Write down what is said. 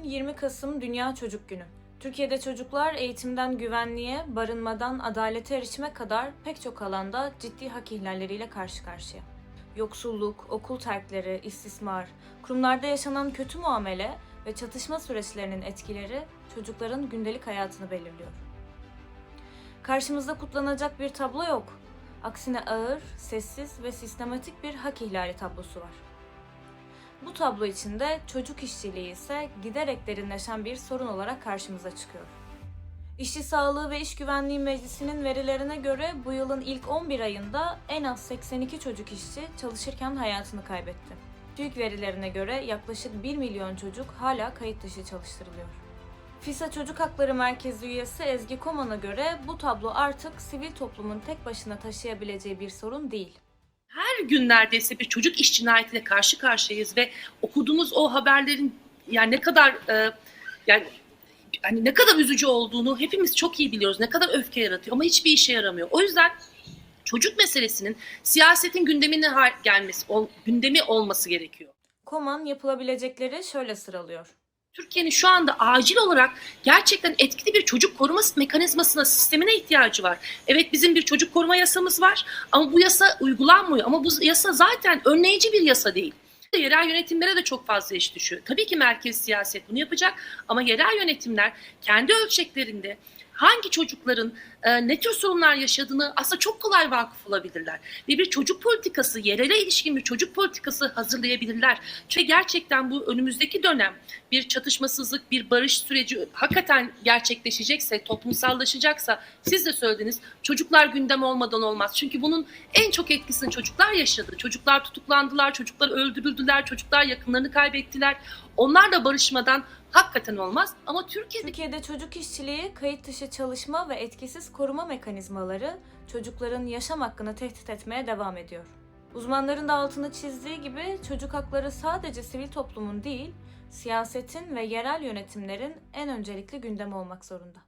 Bugün 20 Kasım Dünya Çocuk Günü. Türkiye'de çocuklar eğitimden güvenliğe, barınmadan adalete erişime kadar pek çok alanda ciddi hak ihlalleriyle karşı karşıya. Yoksulluk, okul terkleri, istismar, kurumlarda yaşanan kötü muamele ve çatışma süreçlerinin etkileri çocukların gündelik hayatını belirliyor. Karşımızda kutlanacak bir tablo yok. Aksine ağır, sessiz ve sistematik bir hak ihlali tablosu var. Bu tablo içinde çocuk işçiliği ise giderek derinleşen bir sorun olarak karşımıza çıkıyor. İşçi Sağlığı ve İş Güvenliği Meclisi'nin verilerine göre bu yılın ilk 11 ayında en az 82 çocuk işçi çalışırken hayatını kaybetti. TÜİK verilerine göre yaklaşık 1 milyon çocuk hala kayıt dışı çalıştırılıyor. FİSA Çocuk Hakları Merkezi üyesi Ezgi Koman'a göre bu tablo artık sivil toplumun tek başına taşıyabileceği bir sorun değil. Her gün neredeyse bir çocuk iş cinayetiyle karşı karşıyayız ve okuduğumuz o haberlerin yani ne kadar e, yani hani ne kadar üzücü olduğunu hepimiz çok iyi biliyoruz. Ne kadar öfke yaratıyor ama hiçbir işe yaramıyor. O yüzden çocuk meselesinin siyasetin gündemine gelmesi, ol- gündemi olması gerekiyor. Koman yapılabilecekleri şöyle sıralıyor. Türkiye'nin şu anda acil olarak gerçekten etkili bir çocuk koruma mekanizmasına, sistemine ihtiyacı var. Evet bizim bir çocuk koruma yasamız var ama bu yasa uygulanmıyor. Ama bu yasa zaten önleyici bir yasa değil. Yerel yönetimlere de çok fazla iş düşüyor. Tabii ki merkez siyaset bunu yapacak ama yerel yönetimler kendi ölçeklerinde hangi çocukların e, ne tür sorunlar yaşadığını aslında çok kolay vakıf olabilirler. Ve bir çocuk politikası, yerele ilişkin bir çocuk politikası hazırlayabilirler. Çünkü gerçekten bu önümüzdeki dönem bir çatışmasızlık, bir barış süreci hakikaten gerçekleşecekse, toplumsallaşacaksa siz de söylediniz çocuklar gündem olmadan olmaz. Çünkü bunun en çok etkisini çocuklar yaşadı. Çocuklar tutuklandılar, çocuklar öldürüldüler, çocuklar yakınlarını kaybettiler. Onlarla barışmadan hakikaten olmaz. Ama Türkiye'de Türkiye'de çocuk işçiliği, kayıt dışı çalışma ve etkisiz koruma mekanizmaları çocukların yaşam hakkını tehdit etmeye devam ediyor. Uzmanların da altını çizdiği gibi çocuk hakları sadece sivil toplumun değil, siyasetin ve yerel yönetimlerin en öncelikli gündemi olmak zorunda.